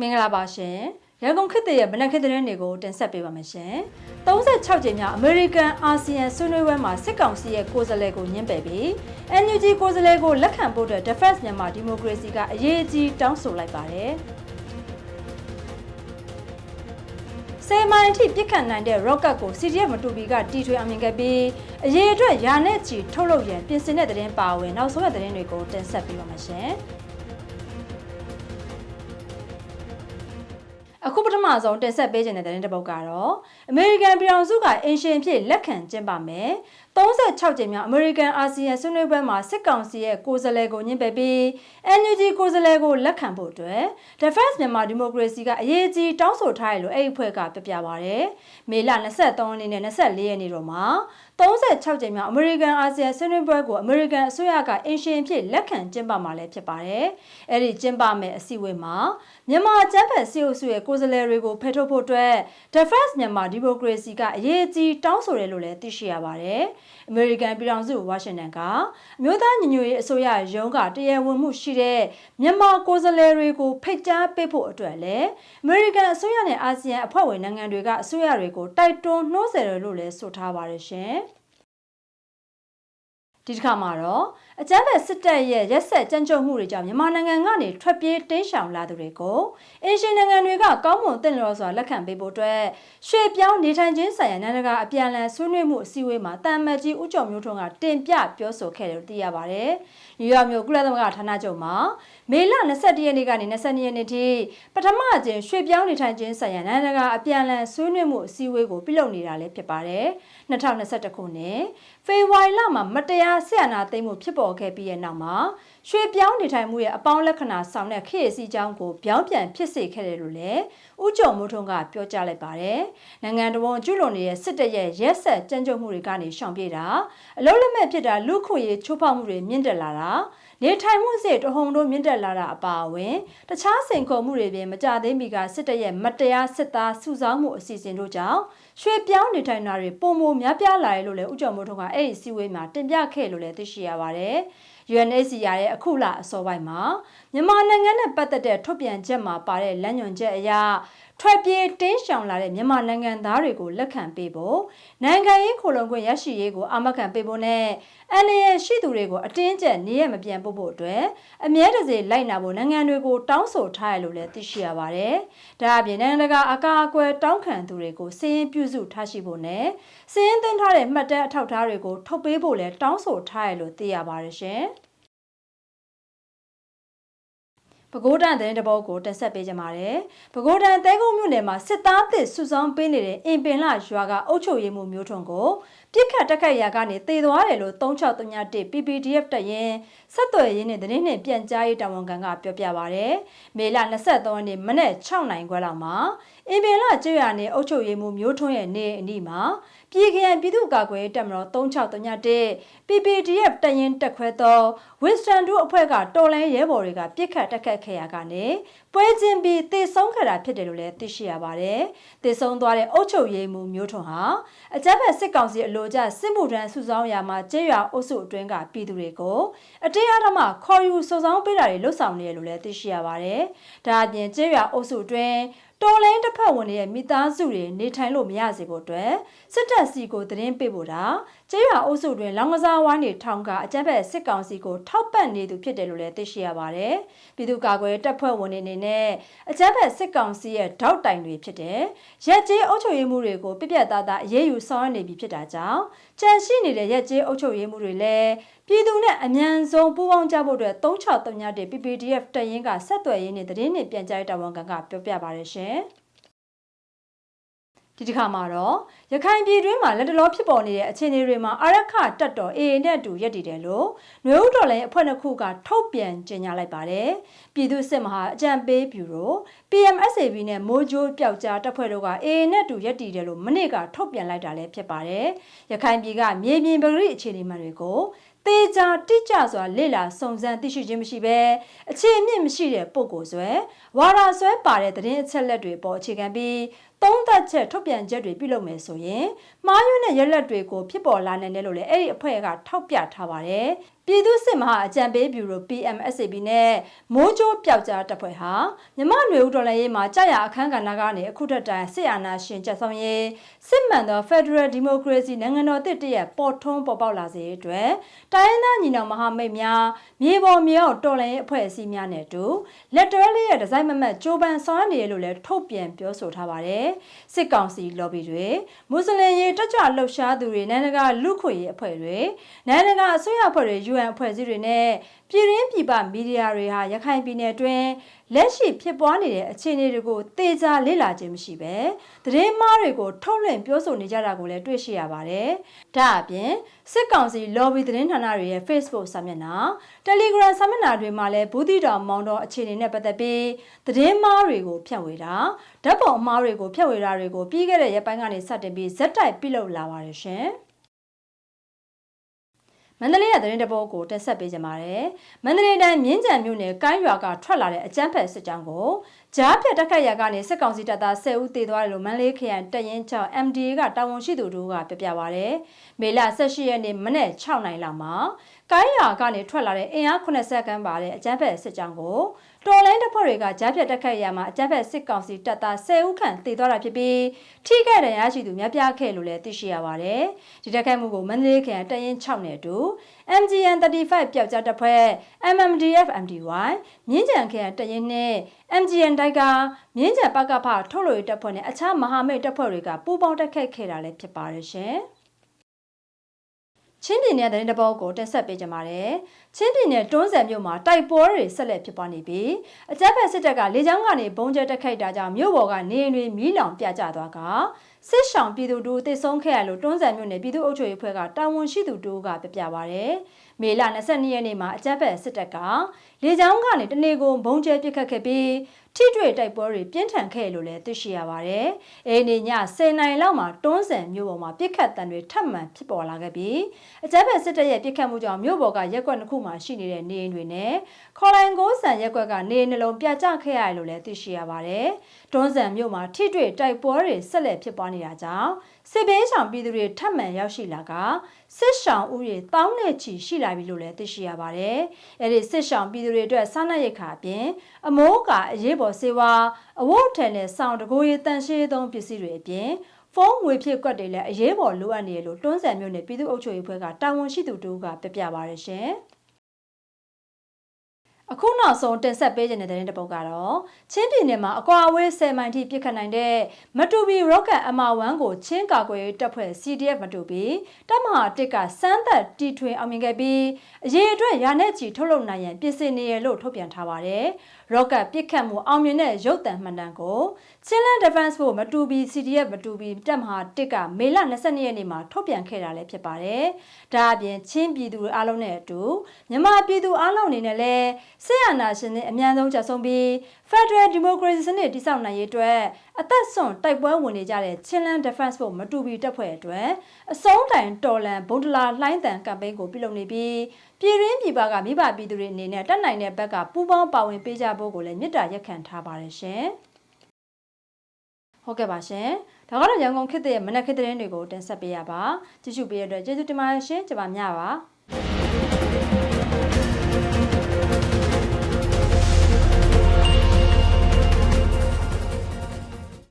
မင်္ဂလာပါရှင်ရန်ကုန်ခေတ်သစ်ရဲ့မနက်ခင်းသတင်းတွေကိုတင်ဆက်ပေးပါမယ်ရှင်36ကြိမ်မြောက်အမေရိကန်အာဆီယံဆွေးနွေးပွဲမှာစစ်ကောင်စီရဲ့ကိုယ်စားလှယ်ကိုညှင်းပယ်ပြီး NUG ကိုယ်စားလှယ်ကိုလက်ခံဖို့အတွက် Defense မြန်မာဒီမိုကရေစီကအရေးအကြီးတောင်းဆိုလိုက်ပါတယ်ဆယ်မိုင်အထိပြစ်ခတ်နိုင်တဲ့ rocket ကို CDF မတူပီကတီထွေအောင်မြင်ခဲ့ပြီးအရေးအတွက်ယာနဲ့ချီထုတ်လုပ်ရန်ပြင်ဆင်တဲ့သတင်းပါဝင်နောက်ဆုံးရသတင်းတွေကိုတင်ဆက်ပေးပါမယ်ရှင်။ အခုပထမဆုံးတင်ဆက်ပေးခြင်းတဲ့သတင်းတစ်ပုဒ်ကတော့အမေရိကန်ပြည်ထောင်စုကအင်ရှင်ဖြစ်လက်ခံကျင်းပမယ် 36ကြိမ်မြောက်အမေရိကန်အာဆီယံဆွေးနွေးပွဲမှာစစ်ကောင်စီရဲ့ကိုယ်စားလှယ်ကိုညှင်းပယ်ပြီး NUG ကိုယ်စားလှယ်ကိုလက်ခံဖို့အတွက် Defense မြန်မာဒီမိုကရေစီကအရေးကြီးတောင်းဆိုထားတယ်လို့အဲ့ဒီအဖွဲ့ကပြပြပါရယ်မေလ23ရက်နေ့နဲ့24ရက်နေ့တို့မှာ36ကြိမ်မြောက်အမေရိကန်အာဆီယံဆွေးနွေးပွဲကိုအမေရိကန်အစိုးရကအင်ရှင်ဖြစ်လက်ခံကျင်းပမှာလည်းဖြစ်ပါတယ်အဲ့ဒီကျင်းပမယ်အစည်းအဝေးမှာမြန်မာကျန်းဖက်စီအုပ်စုရဲ့ကိုယ်စားလှယ်တွေကိုဖယ်ထုတ်ဖို့အတွက် Defense မြန်မာဒီမိုကရေစီကအရေးကြီးတောင်းဆိုတယ်လို့လည်းသိရှိရပါတယ်အမေရိကန်ပြည်ထောင်စုဝါရှင်တန်ကအမျိုးသားညီညွတ်ရေးအစိုးရရုံးကတရားဝင်မှုရှိတဲ့မြန်မာကိုယ်စားလှယ်တွေကိုဖိတ်ကြားပေးဖို့အတွက်လည်းအမေရိကန်အစိုးရနဲ့အာဆီယံအဖွဲ့ဝင်နိုင်ငံတွေကအစိုးရတွေကိုတိုက်တွန်းနှိုးဆော်တယ်လို့လည်းဆိုထားပါတယ်ရှင်။ဒီတစ်ခါမှာတော့ အကြမ်းဖက်စစ်တပ်ရဲ့ရက်ဆက်ကြမ်းကြုတ်မှုတွေကြောင့်မြန်မာနိုင်ငံကနေထွက်ပြေးတိမ်းရှောင်လာသူတွေကိုအင်ရှင်နိုင်ငံတွေကကောင်းမွန်သင့်လျော်စွာလက်ခံပေးဖို့အတွက်ရွှေပြောင်းနေထိုင်ခြင်းဆိုင်ရာနိုင်ငံတကာအပြန်အလှန်ဆွေးနွေးမှုအစည်းအဝေးမှာတာမတ်ကြီးဦးကျော်မျိုးထွန်းကတင်ပြပြောဆိုခဲ့တယ်လို့သိရပါတယ်။နယူးယောက်မြို့ကုလသမဂ္ဂဌာနချုပ်မှာမေလ22ရက်နေ့ကနေ22ရက်နေ့ထိပထမအကြိမ်ရွှေပြောင်းနေထိုင်ခြင်းဆိုင်ရာနိုင်ငံတကာအပြန်အလှန်ဆွေးနွေးမှုအစည်းအဝေးကိုပြုလုပ်နေတာလည်းဖြစ်ပါတယ်။2021ခုနှစ်ဖေဖော်ဝါရီလမှာမတရားဆရာနာသိမ်းမှုဖြစ်ပေါ်ခဲ့ပြီးတဲ့နောက်မှာ ရွှေပြောင်းနေထိုင်မှုရဲ့အပေါင်းလက္ခဏာဆောင်တဲ့ခေတ်အစည်းအကြောင်းကိုပြောင်းပြန်ဖြစ်စေခဲ့တယ်လို့လည်းဥကြုံမိုးထွန်းကပြောကြားလိုက်ပါတယ်။နိုင်ငံတော်ကျူးလွန်နေတဲ့စစ်တပ်ရဲ့ရက်ဆက်ကြမ်းကြုတ်မှုတွေကနေရှောင်ပြေးတာအလုံးလက်မဲ့ဖြစ်တာလူခွေရေးချိုးဖောက်မှုတွေမြင့်တက်လာတာနေထိုင်မှုစေတဟုန်တို့မြင့်တက်လာတာအပါအဝင်တခြားစိန်ခေါ်မှုတွေပြင်မကြသေးမီကစစ်တပ်ရဲ့မတရားစစ်သားစုဆောင်းမှုအစီအစဉ်တို့ကြောင့်ရွှေပြောင်းနေထိုင်တာတွေပုံမများပြားလာတယ်လို့လည်းဥကြုံမိုးထွန်းကအဲ့ဒီစီဝေးမှာတင်ပြခဲ့လို့လည်းသိရှိရပါတယ်။ UNHCR ရဲ့အခုလအစောပိုင်းမှာမြန်မာနိုင်ငံနဲ့ပတ်သက်တဲ့ထုတ်ပြန်ချက်မှာပါတဲ့လမ်းညွှန်ချက်အရ ထွက်ပြေးတင်းရှောင်လာတဲ့မြန်မာနိုင်ငံသားတွေကိုလက်ခံပေးဖို့နိုင်ငံရေးခိုလုံခွင့်ရရှိရေးကိုအာမခံပေးဖို့နဲ့အန်ရရှိသူတွေကိုအတင်းကျပ်နေရမပြန်ပို့ဖို့အတွက်အမြဲတစေလိုက်နာဖို့နိုင်ငံတွေကိုတောင်းဆိုထားရလို့လည်းသိရှိရပါတယ်။ဒါအပြင်နိုင်ငံတကာအကာအကွယ်တောင်းခံသူတွေကိုစည်ရင်ပြုစုထားရှိဖို့နဲ့စည်ရင်တင်ထားတဲ့မှတ်တမ်းအထောက်အထားတွေကိုထုတ်ပေးဖို့လည်းတောင်းဆိုထားရလို့သိရပါတယ်ရှင်။ ပဲခူးတန်သတင်းတပုတ်ကိုတင်ဆက်ပေးကြပါမယ်။ပဲခူးတန်တဲကုန်းမြို့နယ်မှာစစ်သားသစ်စုဆောင်းပေးနေတဲ့အင်ပင်လရွာကအုပ်ချုပ်ရေးမှုမျိုးထွန်းကို ပြစ်ခတ်တက်ခတ်ရာကနေတည်သွားတယ်လို့3631 PPDF တရင်ဆက်သွယ်ရေးနဲ့သတင်းနဲ့ပြန်ကြားရေးတာဝန်ခံကပြောပြပါရယ်။မေလ23ရက်နေ့မနေ့6နိုင်ခွဲလောက်မှာအင်ပင်လကျွရနယ်အုပ်ချုပ်ရေးမှုမျိုးထွန်းရဲ့နေအနီးမှာပြည်ခရိုင်ပြည်သူ့ကာကွယ်တပ်မတော်3631 PPDF တရင်တက်ခွဲသော Winston တို့အဖွဲ့ကတော်လန်ရဲဘော်တွေကပြစ်ခတ်တက်ခတ်ခဲ့ရကနေပွဲချင်းပြီးတေဆုံးခဲ့တာဖြစ်တယ်လို့လည်းသိရှိရပါတယ်။တေဆုံးသွားတဲ့အုပ်ချုပ်ရေးမှူးမျိုးထွန်းဟာအကြမ်းဖက်စစ်ကောင်စီအလို့ကျစစ်မှုထမ်းစုဆောင်းရာမှာကျေးရွာအုပ်စုအတွင်းကပြည်သူတွေကိုအတေးအဓမ္မခေါ်ယူစုဆောင်းပေးတာတွေလှုပ်ဆောင်နေရလို့လည်းသိရှိရပါတယ်။ဒါအပြင်ကျေးရွာအုပ်စုအတွင်းတော်လိုင်းတစ်ဖက်ဝင်ရဲ့မိသားစုတွေနေထိုင်လို့မရစေဖို့အတွက်စစ်တပ်စီကိုသတင်းပေးဖို့တာကျေးရွာအုပ်စုတွင်လောင်ကစားဝိုင်းတွေထောင်ကအကြမ်းဖက်စစ်ကောင်စီကိုထောက်ပံ့နေသူဖြစ်တယ်လို့လည်းသိရှိရပါတယ်။ပြည်သူ့ကာကွယ်တပ်ဖွဲ့ဝင်တွေအနေနဲ့အကြမ်းဖက်စစ်ကောင်စီရဲ့ထောက်တိုင်တွေဖြစ်တဲ့ရက်ကျေးအုပ်ချုပ်ရေးမှုတွေကိုပြပြသားသားအရေးယူဆောင်ရွက်နေပြီဖြစ်တာကြောင့်ကြန့်ရှိနေတဲ့ရက်ကျေးအုပ်ချုပ်ရေးမှုတွေလည်း ပြည်သူနဲ့အမြန်ဆုံးပူးပေါင်းကြဖို့အတွက်363ညတဲ့ PPDF တပ်ရင်းကဆက်သွယ်ရေးနဲ့သတင်းနဲ့ပြန်ကြားရေးတာဝန်ခံကပြောပြပါရရှင်။ ဒီတစ်ခါမှာတော့ရခိုင်ပြည်တွင်းမှာလက်တလောဖြစ်ပေါ်နေတဲ့အခြေအနေတွေမှာအရခတက်တော် AA နဲ့အတူရက်တည်တယ်လို့နွေဦးတော်လည်းအဖွဲ့နှစ်ခုကထုတ်ပြန်ကြေညာလိုက်ပါတယ်။ပြည်သူ့စစ်မဟာအကြံပေးဘျူရို PMSAB နဲ့မိုးကြိုးပျောက်ကြားတပ်ဖွဲ့တို့က AA နဲ့အတူရက်တည်တယ်လို့မနေ့ကထုတ်ပြန်လိုက်တာလည်းဖြစ်ပါတယ်။ရခိုင်ပြည်ကမြေပြင်ပဂရိအခြေအနေမှန်တွေကိုတေချာတိကျစွာလေ့လာစုံစမ်းသိရှိခြင်းမရှိဘဲအခြေအမြင့်မရှိတဲ့ပုံကိုဆွဲဝါရာဆွဲပါတဲ့သတင်းအချက်လက်တွေပေါ်အခြေခံပြီး သုံးသက်ချက်ထုတ်ပြန်ချက်တွေပြုလုပ်မယ်ဆိုရင်မှားယွင်းတဲ့ရက်လက်တွေကိုဖြစ်ပေါ်လာနိုင်တယ်လို့လည်းအဲ့ဒီအဖွဲ့ကထောက်ပြထားပါတယ်ပြည်သူ့စစ်မဟာအကြံပေးဗျူရို PMSAB နဲ့မိုးကြိုးပျောက်ကြားတပ်ဖွဲ့ဟာမြမနွေဦးတော်လှန်ရေးမှာကြာရအခမ်းကဏ္ဍကနေအခုထက်တိုင်စစ်အာဏာရှင်ချက်ဆောင်ရေးစစ်မှန်သော Federal Democracy နိုင်ငံတော်တစ်တရက်ပေါ်ထွန်းပေါ်ပေါက်လာစေအတွက်တိုင်းရင်းသားညီနောင်မဟာမိတ်များမြေပေါ်မြေအောက်တော်လှန်ရေးအဖွဲ့အစည်းများနဲ့အတူလက်တွဲလေးရဲ့ဒီဇိုင်းမမတ်ကြိုးပမ်းဆောင်ရွက်နေရလို့လည်းထုတ်ပြန်ပြောဆိုထားပါတယ်စစ်ကောင်စီ lobby တွေမွတ်စလင်ရေးတက်ကြွလှုပ်ရှားသူတွေနိုင်ငံတကာလူခွေရေးအဖွဲ့တွေနိုင်ငံတကာအစိုးရအဖွဲ့တွေ UN အဖွဲ့အစည်းတွေနဲ့ ပြည်ရင်းပြည်ပမီဒီယာတွေဟာရခိုင်ပြည်နယ်တွင်လက်ရှိဖြစ်ပွားနေတဲ့အခြေအနေတွေကိုသေချာလေ့လာခြင်းမရှိပဲသတင်းမှားတွေကိုထုတ်လွှင့်ပြောဆိုနေကြတာကိုလည်းတွေ့ရှိရပါတယ်။ဒါအပြင်စစ်ကောင်စီ lobby သတင်းဌာနတွေရဲ့ Facebook စာမျက်နှာ Telegram စာမျက်နှာတွေမှာလည်းဘူးတီတော်မောင်တော်အခြေအနေနဲ့ပတ်သက်ပြီးသတင်းမှားတွေကိုဖြန့်ဝေတာဓာတ်ပုံအမှားတွေကိုဖြန့်ဝေတာတွေကိုပြီးခဲ့တဲ့ရက်ပိုင်းကနေစတင်ပြီးဇက်တိုက်ပြုလုပ်လာပါတယ်ရှင်။ မန္တလေးရသတင်းတပုတ်ကိုတက်ဆက်ပေးကြပါမယ်။မန္တလေးတိုင်းမြင်းကြံမြို့နယ်ကိုင်းရွာကထွက်လာတဲ့အကြမ်းဖက်စစ်ကြောင်းကိုကြားဖြတ်တက်ခတ်ရကနေစစ်ကောင်စီတပ်သား10ဦးသေသွားတယ်လို့မန္တလေးခရိုင်တရင်ချောင်း MDA ကတာဝန်ရှိသူတို့ကပြပြပါဗျ။မေလ18ရက်နေ့မနေ့6နိုင်လောက်မှာကိုင်းရွာကနေထွက်လာတဲ့အင်အား80ခန်းပါတဲ့အကြမ်းဖက်စစ်ကြောင်းကို တော်လိုင်းတပ်ဖွဲ့တွေကကြားဖြတ်တက်ခတ်ရမှာအကြမ်းဖက်စစ်ကောင်စီတပ်သား10ဦးခန့်သေသွားတာဖြစ်ပြီးထိခိုက်ဒဏ်ရာရှိသူများပြားခဲ့လို့လည်းသိရှိရပါတယ်။ဒီတက်ခတ်မှုကိုမန္တလေးခရိုင်တရင်6နဲ့အတူ MGN 35ပျောက်ကြားတပ်ဖွဲ့ MMDF MDY မြင်းကြံခရိုင်တရင်နဲ့ MGN တိုက်ကမြင်းကြံပကဖထုတ်လို့တပ်ဖွဲ့နဲ့အခြားမဟာမိတ်တပ်ဖွဲ့တွေကပူးပေါင်းတက်ခတ်ခဲ့တာလည်းဖြစ်ပါတယ်ရှင်။ ချင်းပြည်နယ်သတင်းတပုတ်ကိုတက်ဆက်ပေးကြပါမယ်။ချင်းပြည်နယ်တွန်းဆယ်မြို့မှာတိုက်ပွဲတွေဆက်လက်ဖြစ်ပွားနေပြီးအကြမ်းဖက်စစ်တပ်ကလေကြောင်းကနေဘုံကျဲတက်ခိုက်တာကြောင့်မြို့ပေါ်ကနေအိမ်တွေမီးလောင်ပြကျသွားကစစ်ဆောင်ပြည်သူတို့တိတ်ဆုံးခဲ့ရလို့တွန်းဆယ်မြို့နယ်ပြည်သူ့အုပ်ချုပ်ရေးဖွဲ့ကတာဝန်ရှိသူတို့ကပြပြပါရယ်။မေလ22ရက်နေ့မှာအကြမ်းဖက်စစ်တပ်ကလေကြောင်းကနေတနေကုန်ဘုံကျဲပစ်ခတ်ခဲ့ပြီး ထိတွေ့တိုက်ပွဲတွေပြင်းထန်ခဲ့လို့လည်းသိရှိရပါတယ်။အဲနေ့ည10နိုင်လောက်မှာတွန်းဆန်မြို့ပေါ်မှာပြစ်ခတ်တံတွေထပ်မံဖြစ်ပေါ်လာခဲ့ပြီးအကြမ်းဖက်စစ်တပ်ရဲ့ပြစ်ခတ်မှုကြောင့်မြို့ပေါ်ကရက်ကွက်တစ်ခုမှာရှိနေတဲ့နေအိမ်တွေနဲ့ခေါ်လိုင်ကိုဆန်ရက်ကွက်ကနေနှလုံးပြကျခဲ့ရတယ်လို့လည်းသိရှိရပါတယ်။တွန်းဆန်မြို့မှာထိတွေ့တိုက်ပွဲတွေဆက်လက်ဖြစ်ပွားနေတာကြောင့်စစ်ဘေးရှောင်ပြည်သူတွေထပ်မံရောက်ရှိလာက စစ်ရှောင်ဦးရေတောင်းနဲ့ချီရှိလာပြီလို့လည်းသိရှိရပါတယ်။အဲဒီစစ်ရှောင်ပြည်သူတွေအတွက်စားနပ်ရိက္ခာအပြင်အမိုးကအရေးပေါ်ဆေးဝါးအဝတ်ထည်နဲ့စောင်းတကိုးရည်တန်ရှင်းသုံးပစ္စည်းတွေအပြင်ဖုန်းငွေဖြစ်ကွက်တွေလည်းအရေးပေါ်လိုအပ်နေတယ်လို့တွန်းဆန်မြို့နယ်ပြည်သူ့အုပ်ချုပ်ရေးဖွဲ့ကတာဝန်ရှိသူတို့ကပြပြပါရရှင်။ အခုနောက်ဆုံးတင်ဆက်ပေးခြင်းတဲ့တဲ့ပုတ်ကတော့ချင်းပြည်နယ်မှာအကွာအဝေး10မိုင်ထိပြစ်ခတ်နိုင်တဲ့မတူပီ rocket အမ1ကိုချင်းကာကွယ်တပ်ဖွဲ့ CDF မတူပီတပ်မဟာတစ်ကစမ်းသက်တီထွင်အောင်မြင်ခဲ့ပြီးအရေးအတွက်ရာနဲ့ချီထုတ်လုပ်နိုင်ရန်ပြင်ဆင်နေရလို့ထုတ်ပြန်ထားပါတယ်။ rocket ပြစ်ခတ်မှုအောင်မြင်တဲ့ရုပ်သံမှန်တမ်းကိုချင်းလန် Defense Force မတူပီ CDF မတူပီတပ်မဟာတစ်ကမေလ22ရက်နေ့မှာထုတ်ပြန်ခဲ့တာလည်းဖြစ်ပါတယ်။ဒါအပြင်ချင်းပြည်သူအားလုံးနဲ့အတူမြန်မာပြည်သူအားလုံးအနေနဲ့လည်းစစ်အာဏာရှင်နဲ့အမြန်ဆုံးကြဆုံးပြီး Federal Democracy စနစ်တည်ဆောက်နိုင်ရေးအတွက်အသက်ဆွန့်တိုက်ပွဲဝင်နေကြတဲ့ Chinland Defense Force မတူပီတပ်ဖွဲ့အတွက်အစုံတိုင်တော်လန်ဘုံတလာလှိုင်းတန်ကမ်ပိန်းကိုပြုလုပ်နေပြီးပြည်ရင်းပြည်ပကမိဘပြည်သူတွေအနေနဲ့တက်နိုင်တဲ့ဘက်ကပူးပေါင်းပါဝင်ပေးကြဖို့ကိုလည်းမြစ်တာရက်ခံထားပါတယ်ရှင်ဟုတ်ကဲ့ပါရှင်ဒါကတော့ရန်ကုန်ခေတ်ရဲ့မနက်ခေတ်သတင်းတွေကိုတင်ဆက်ပေးရပါကြည့်ရှုပေးရတဲ့ကျေးဇူးတင်ပါတယ်ရှင်ကျွန်မညပါ